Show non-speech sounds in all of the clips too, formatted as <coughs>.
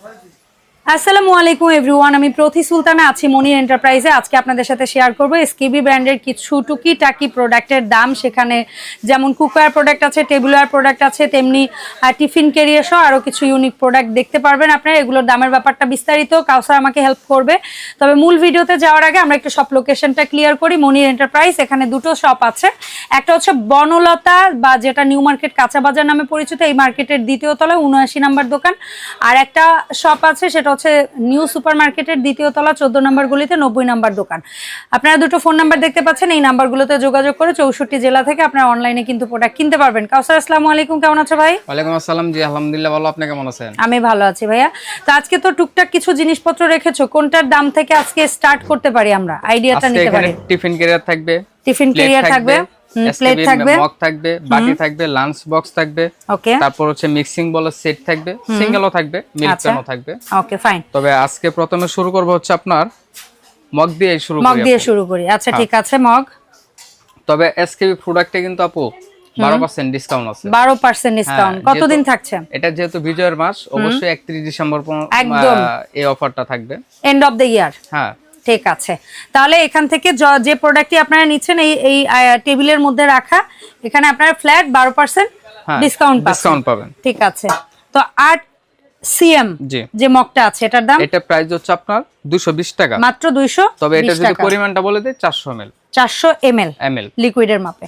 What is this? আসসালামু আলাইকুম everyone আমি প্রতি সুলতানা আছি মনির এন্টারপ্রাইজে। আজকে আপনাদের সাথে শেয়ার করব এসকেবি ব্র্যান্ডের কিছু টুকি টাকি প্রোডাক্টের দাম। সেখানে যেমন কুকওয়্যার প্রোডাক্ট আছে টেবিলওয়্যার প্রোডাক্ট আছে, তেমনি টিফিন ক্যারিয়ার সহ আরও কিছু ইউনিক প্রোডাক্ট দেখতে পারবেন আপনারা। এগুলোর দামের ব্যাপারটা বিস্তারিত কাউসার আমাকে হেল্প করবে। তবে মূল ভিডিওতে যাওয়ার আগে আমরা একটু সব লোকেশনটা ক্লিয়ার করি। মনির এন্টারপ্রাইজ, এখানে দুটো শপ আছে। একটা হচ্ছে বনলতা বা যেটা নিউ মার্কেট কাঁচা বাজার নামে পরিচিত, এই মার্কেটের দ্বিতীয় তলায় উনআশি নাম্বার দোকান। আর একটা শপ আছে, সেটা হচ্ছে নিউ সুপার মার্কেটের দ্বিতীয় তলা চোদ্দ নম্বর গুলিতে নব্বই নাম্বার দোকান। আপনারা দুটো ফোন নাম্বার দেখতে পাচ্ছেন এই নাম্বারগুলোতে যোগাযোগ করে চৌষট্টি জেলা থেকে আপনারা অনলাইনে কিন্তু প্রোডাক্ট কিনতে পারবেন। কাউসার আসসালামু আলাইকুম কেমন আছো ভাই? ওয়ালাইকুম আসসালাম জি আলহামদুলিল্লাহ ভালো আপনি কেমন আছেন? আমি ভালো আছি ভাইয়া। তো আজকে তো টুকটাক কিছু জিনিসপত্র রেখেছো কোনটার দাম থেকে আজকে স্টার্ট করতে পারি আমরা? আইডিয়াটা নিতে পারি। টিফিন ক্যারিয়ার থাকবে টিফিন প্লেট ক্যারিয়ার থাকবে প্লেট থাকবে? মগ থাকবে বাটি থাকবে লাঞ্চ বক্স থাকবে। ওকে তারপর হচ্ছে মিক্সিং বলের সেট থাকবে সিঙ্গেলও থাকবে মিল্ক আচ্ছা। থাকবে। ওকে ফাইন তবে আজকে প্রথমে শুরু করব হচ্ছে আপনার মগ দিয়ে শুরু মগ করি দিয়ে শুরু করি। আচ্ছা হ্যাঁ। ঠিক আছে মগ তবে এসকেবি প্রোডাক্টে কিন্তু আপু বারো পার্সেন্ট ডিসকাউন্ট আছে। বারো পার্সেন্ট ডিসকাউন্ট হ্যাঁ, কতদিন থাকছে? এটা যেহেতু বিজয়ের মাস অবশ্যই একত্রিশ ডিসেম্বর পর্যন্ত, একদম। এই অফারটা থাকবে। এন্ড অফ দ্য ইয়ার হ্যাঁ। ঠিক আছে। তাহলে এখান থেকে য- প্রোডাক্টটি আপনারা নিচ্ছেন এই এই টেবিলের মধ্যে রাখা এখানে আপনারা ফ্ল্যাট বারো পার্সেন্ট ডিসকাউন্ট ডিসকাউন্ট পাবেন। ঠিক আছে। তো আট সিএম জি। যে মগটা আছে এটার দাম? এটা প্রাইস হচ্ছে আপনার দুশো বিশ টাকা। মাত্র দুইশো তবে এটা যদি পরিমাণটা বলে এল চারশো এম এল এম এল লিকুইডের মাপে।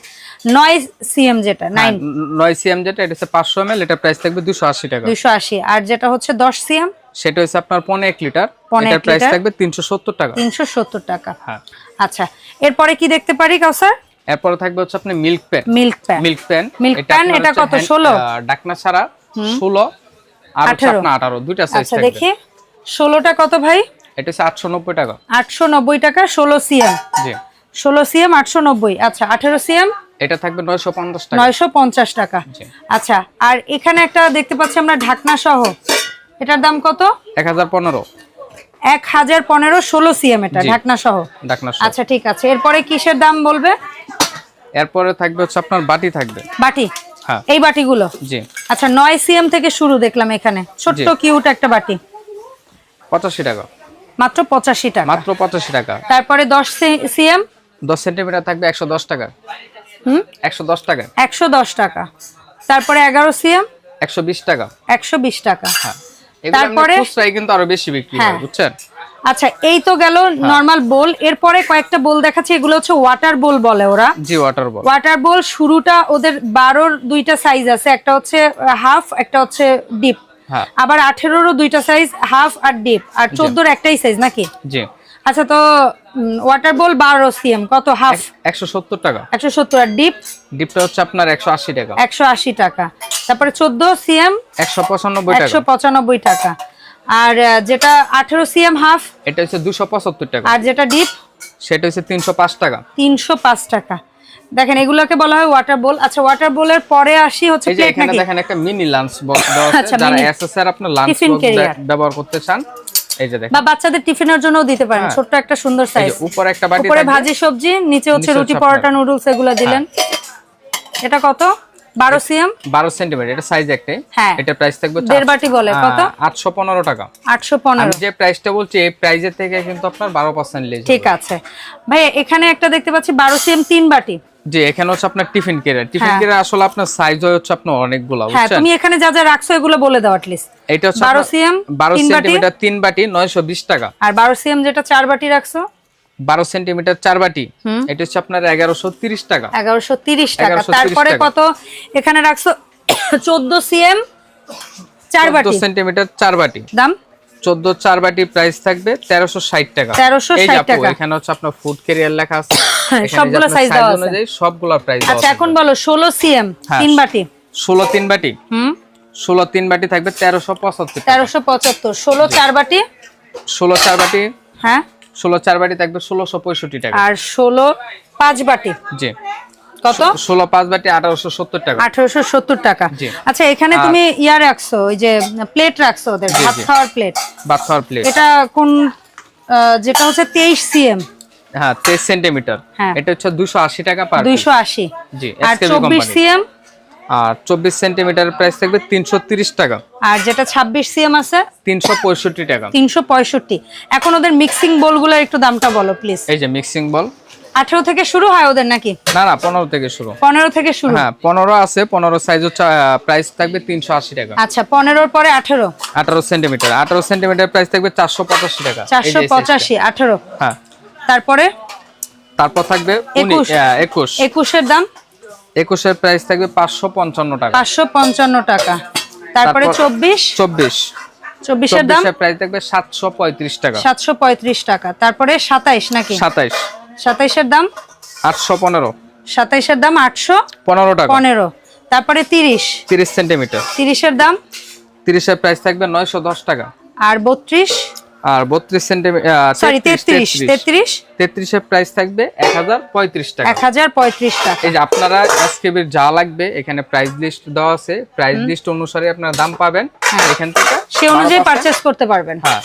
নয় সিএম যেটা নাইন নয় সিএম যেটা এটা হচ্ছে পাঁচশো এম এল এটা প্রাইস থাকবে দুশো আশি টাকা। দুইশো আশি। আর যেটা হচ্ছে দশ সিএম সেটা হচ্ছে আপনার পনে এক লিটার। এটার প্রাইস থাকবে তিনশো সত্তর টাকা। তিনশো সত্তর টাকা। হ্যাঁ। আচ্ছা এরপরে কি দেখতে পারি কাউসার? এরপরে থাকবে হচ্ছে আপনি milk pan milk pan milk pan Milk pan, এটা কত? 16? ডাকনা ছাড়া ষোলো আর হচ্ছে আপনার আঠারো দুইটা সাইজ আচ্ছা থাকবে। দেখি। ষোলোটা কত ভাই? এটা হচ্ছে আটশো নব্বই টাকা। আটশো নব্বই টাকা ষোলো সিএম। জি। ষোলো সিএম আটশো নব্বই। আচ্ছা আঠেরো সিএম? এটা থাকবে নয়শো পঞ্চাশ টাকা। নয়শো পঞ্চাশ টাকা। আচ্ছা আর এখানে একটা দেখতে পাচ্ছি আমরা ঢাকনা সহ এটার দাম কত? এক হাজার পনেরো। এক হাজার পনেরো ষোলো সিএম এটা ঢাকনা সহ? সহ। আচ্ছা ঠিক আছে। এরপরে কিসের দাম বলবে? এরপরে থাকবে হচ্ছে আপনার বাটি থাকবে। বাটি? হ্যাঁ। এই বাটিগুলো? জি। আচ্ছা নয় সিএম থেকে শুরু দেখলাম এখানে। ছোট্ট কিউট একটা বাটি। পঁচাশি টাকা। মাত্র পঁচাশি টাকা। মাত্র পঁচাশি টাকা। তারপরে দশ সিএম? দশ সেন্টিমিটার থাকবে একশো দশ টাকা। হুম? একশো দশ টাকা। একশো দশ টাকা। তারপরে এগারো সিএম? একশো বিশ টাকা। একশো বিশ টাকা। হ্যাঁ। তারপরে? খুচরাই কিন্তু আরও বেশি বিক্রি হ্যাঁ। হয়। বুঝছেন? আচ্ছা এই তো গেল নর্মাল বোল এরপরে কয়েকটা বোল দেখাচ্ছি এগুলো হচ্ছে ওয়াটার বোল বলে ওরা। জি ওয়াটার বোল ওয়াটার বোল শুরুটা ওদের বারোর দুইটা সাইজ আছে একটা হচ্ছে হাফ একটা হচ্ছে ডিপ হ্যাঁ। আবার আঠেরোরও দুইটা সাইজ হাফ আর ডিপ আর চোদ্দোর একটাই সাইজ নাকি? জি। আচ্ছা তো ওয়াটার বোল বারো সিএম কত হাফ একশো সত্তর টাকা। একশো সত্তর আর ডিপ ডিপটা হচ্ছে আপনার একশো আশি টাকা। একশো আশি টাকা। তারপরে চোদ্দ সিএম একশো পঁচানব্বই একশো টাকা পঁচানব্বই টাকা। আর যেটা আঠেরো সিএম হাফ এটা হচ্ছে দুশো পঁচাত্তর টাকা। আর যেটা ডিপ সেটা হচ্ছে তিনশো পাঁচ টাকা। তিনশো পাঁচ টাকা। দেখেন এগুলোকে বলা হয় ওয়াটার বোল আচ্ছা ওয়াটার বোলের পরে আসি হচ্ছে প্লেট এখানে নাকি? দেখেন একটা মিনি লাঞ্চ বক্স দেওয়া আছে। আচ্ছা, যারা এসএসআর আপনার লাঞ্চ বক্স ব্যবহার করতে চান এই যে দেখেন। বা বাচ্চাদের টিফিনের জন্যও দিতে পারেন হ্যাঁ। ছোট্ট একটা সুন্দর সাইজ উপরে একটা বাটি উপরে ভাজি সবজি নিচে হচ্ছে রুটি পরোটা নুডলস এগুলো দিলেন। এটা কত? বারো সিএম? বারো সেন্টিমিটার এটা সাইজ একটাই। হ্যাঁ। এটা প্রাইস থাকবে দেড় বাটি বলে, কত? আটশো পনেরো টাকা। আটশো আমি পনেরো যে প্রাইসটা বলছি এই প্রাইজের থেকে কিন্তু আপনার বারো পার্সেন্ট লেজ ঠিক আছে। ভাই এখানে একটা দেখতে পাচ্ছি বারো সিএম তিন বাটি। জি এখানে হচ্ছে আপনার টিফিন টিফিন হ্যাঁ। কেরিয়ার আসলে আপনার সাইজ হয় হচ্ছে আপনার অনেকগুলো হ্যাঁ তুমি এখানে যা যা রাখছো এগুলো বলে দাও অ্যাটলিস্ট এটা হচ্ছে 12 আপনার cm, বারো তিন বাটি? সেন্টিমিটার তিন বাটি নয়শো বিশ টাকা। আর বারো সিএম যেটা চার বাটি রাখছো? বারো সেন্টিমিটার চার বাটি। এটা হচ্ছে আপনার এগারোশো তিরিশ টাকা। এগারোশো তিরিশ টাকা। তারপরে কত? এখানে রাখছো <coughs> চোদ্দ সিএম চার চোদ্দ বাটি। সেন্টিমিটার চার বাটি। দাম? চোদ্দ চার বাটি প্রাইস থাকবে তেরোশো ষাট টাকা। 1360 এই টাকা। এখানে হচ্ছে আপনার ফুড ক্যারিয়ার লেখা আছে। <coughs> হ্যাঁ, সবগুলো size দেওয়া আছে। সবগুলো প্রাইস আচ্ছা এখন বলো ষোলো সিএম হ্যাঁ। তিন বাটি। ষোলো তিন বাটি। হুম? ষোলো তিন বাটি থাকবে তেরোশো পঁচাত্তর টাকা। তেরোশো পঁচাত্তর ষোলো চার বাটি? ষোলো চার বাটি। হ্যাঁ? ষোলো চার বাটি থাকবে ষোলোশো পঁয়ষট্টি টাকা। আর ষোলো পাঁচ বাটি। জি। কত? ষোলো পাঁচ বাটি আঠারোশো সত্তর টাকা। আঠারোশো সত্তর টাকা। আচ্ছা এখানে তুমি ইয়া রাখছো ওই যে প্লেট রাখছো ওদের ভাত খাওয়ার প্লেট। ভাত খাওয়ার প্লেট। এটা কোন যেটা হচ্ছে তেইশ সিএম। হ্যাঁ তেইশ সেন্টিমিটার। হ্যাঁ। এটা হচ্ছে দুশো আশি টাকা পার দুইশো আশি। জি আর SKB চব্বিশ কোম্পানি সিএম? আর চব্বিশ সেন্টিমিটারের প্রাইস থাকবে তিনশো তিরিশ টাকা। আর যেটা ছাব্বিশ সিএম আছে? তিনশো পঁয়ষট্টি টাকা। তিনশো পঁয়ষট্টি। এখন ওদের মিক্সিং বলগুলোর একটু দামটা বলো প্লিজ এই যে মিক্সিং বল আঠেরো থেকে শুরু হয় ওদের নাকি? না না পনেরো থেকে শুরু। পনেরো থেকে শুরু? হ্যাঁ পনেরো আছে পনেরো সাইজ হচ্ছে প্রাইস থাকবে তিনশো আশি টাকা। আচ্ছা পনেরোর পরে আঠেরো? আঠারো সেন্টিমিটার আঠারো সেন্টিমিটার প্রাইস থাকবে চারশো পঁচাশি টাকা। এই যে চারশো এই size টা। পঁচাশি আঠেরো? হ্যাঁ। তারপরে? তারপর থাকবে একুশ। উনি- আহ, একুশ। একুশের দাম? একুশের প্রাইস থাকবে পাঁচশো পঞ্চান্ন টাকা। পাঁচশো পঞ্চান্ন টাকা। তারপরে তারপর- চব্বিশ? চব্বিশ। চব্বিশের দাম? প্রাইস থাকবে সাতশো পঁয়ত্রিশ টাকা। সাতশো পঁয়ত্রিশ টাকা। তারপরে সাতাইশ নাকি? সাতাইশ। সাতাইশের দাম? আটশো পনেরো। সাতাইশের দাম আটশো পনেরো টাকা। পনেরো। তারপরে তিরিশ। তিরিশ সেন্টিমিটার। তিরিশের দাম? তিরিশের প্রাইস থাকবে নয়শো দশ টাকা। আর বত্রিশ? আর বত্রিশ সেন্টিমিটার সরি তেত্রিশ তেত্রিশ তেত্রিশের প্রাইস থাকবে এক হাজার পঁয়ত্রিশ টাকা। এক হাজার পঁয়ত্রিশ টাকা। এই যে আপনারা এসকেবির যা লাগবে এখানে প্রাইস লিস্ট দেওয়া আছে। প্রাইস লিস্ট অনুসারে আপনারা দাম পাবেন। এখান থেকে সে অনুযায়ী 12% পারচেস করতে পারবেন। হ্যাঁ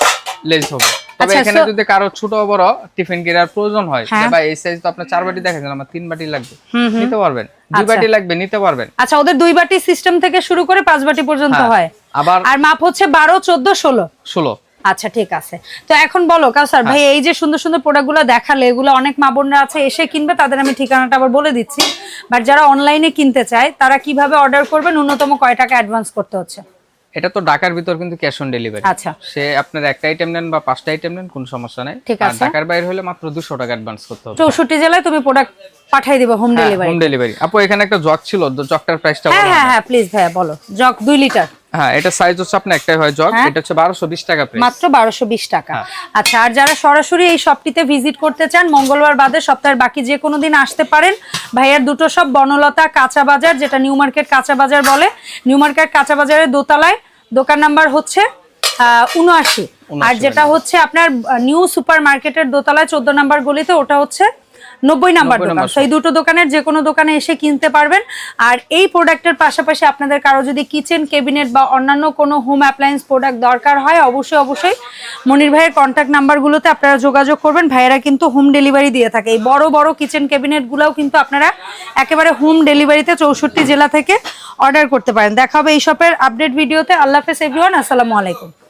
লেস হবে। তবে আচ্ছা, এখানে যদি কারও ছোট বড় টিফিন কেরার প্রয়োজন হয় হ্যাঁ। ভাই এই সাইজ তো আপনার চার বাটি দেখাচ্ছেন আমার তিন বাটি লাগবে। নিতে পারবেন দুই আচ্ছা। বাটি লাগবে নিতে পারবেন আচ্ছা ওদের দুই বাটি সিস্টেম থেকে শুরু করে পাঁচ বাটি পর্যন্ত হ্যাঁ। হয় আবার আর মাপ হচ্ছে বারো চোদ্দ ষোলো ষোলো আচ্ছা ঠিক আছে তো এখন বলো কাউসার ভাই হ্যাঁ। এই যে সুন্দর সুন্দর প্রোডাক্টগুলো দেখালে এগুলো অনেক মা বোনরা আছে এসে কিনবে তাদের আমি ঠিকানাটা আবার বলে দিচ্ছি বাট যারা অনলাইনে কিনতে চায় তারা কীভাবে অর্ডার করবে ন্যূনতম কয় টাকা অ্যাডভান্স করতে হচ্ছে এটা তো ঢাকার ভিতর কিন্তু ক্যাশ অন ডেলিভারি আচ্ছা। সে আপনার একটা আইটেম নেন বা পাঁচটা আইটেম নেন কোনো সমস্যা নাই। ঠিক আছে। ঢাকার বাইরে হলে মাত্র দুশো টাকা অ্যাডভান্স করতে হবে। চৌষট্টি জেলায় তুমি প্রোডাক্ট পাঠিয়ে দিবে হোম ডেলিভারি হোম ডেলিভারি আপু এখানে একটা জগ ছিল জগটার প্রাইসটা হ্যাঁ হ্যাঁ হ্যাঁ প্লিজ ভাইয়া বলো। জগ দুই লিটার হ্যাঁ এটা সাইজ হচ্ছে আপনার একটাই হয় জগ হ্যাঁ। এটা হচ্ছে টাকা প্রাইস মাত্র টাকা। হ্যাঁ। আচ্ছা আর যারা সরাসরি এই শপটিতে ভিজিট করতে চান মঙ্গলবার বাদে সপ্তাহের বাকি যে কোনো দিন আসতে পারেন। ভাইয়ার দুটো সব বনলতা কাঁচা বাজার যেটা নিউ মার্কেট কাঁচা বাজার বলে। নিউ মার্কেট কাঁচা বাজারের দোতলায়। দোকান নাম্বার হচ্ছে উনআশি। আর যেটা হচ্ছে আপনার নিউ সুপার মার্কেটের দোতলায় চোদ্দ নাম্বার গলিতে ওটা হচ্ছে নব্বই নাম্বার দোকান। সেই দুটো দোকানের যে কোনো দোকানে এসে কিনতে পারবেন। আর এই প্রোডাক্টের পাশাপাশি আপনাদের কারও যদি কিচেন কেবিনেট বা অন্যান্য কোনো হোম অ্যাপ্লায়েন্স প্রোডাক্ট দরকার হয় অবশ্যই অবশ্যই মনির ভাইয়ের কন্ট্যাক্ট নাম্বারগুলোতে আপনারা যোগাযোগ করবেন। ভাইয়েরা কিন্তু হোম ডেলিভারি দিয়ে থাকে। এই বড় বড় কিচেন ক্যাবিনেটগুলোও কিন্তু আপনারা একেবারে হোম ডেলিভারিতে চৌষট্টি জেলা থেকে অর্ডার করতে পারেন। দেখা হবে এই শপের আপডেট ভিডিওতে আল্লাহ হাফেজ এভরিওয়ান আসসালামু আলাইকুম।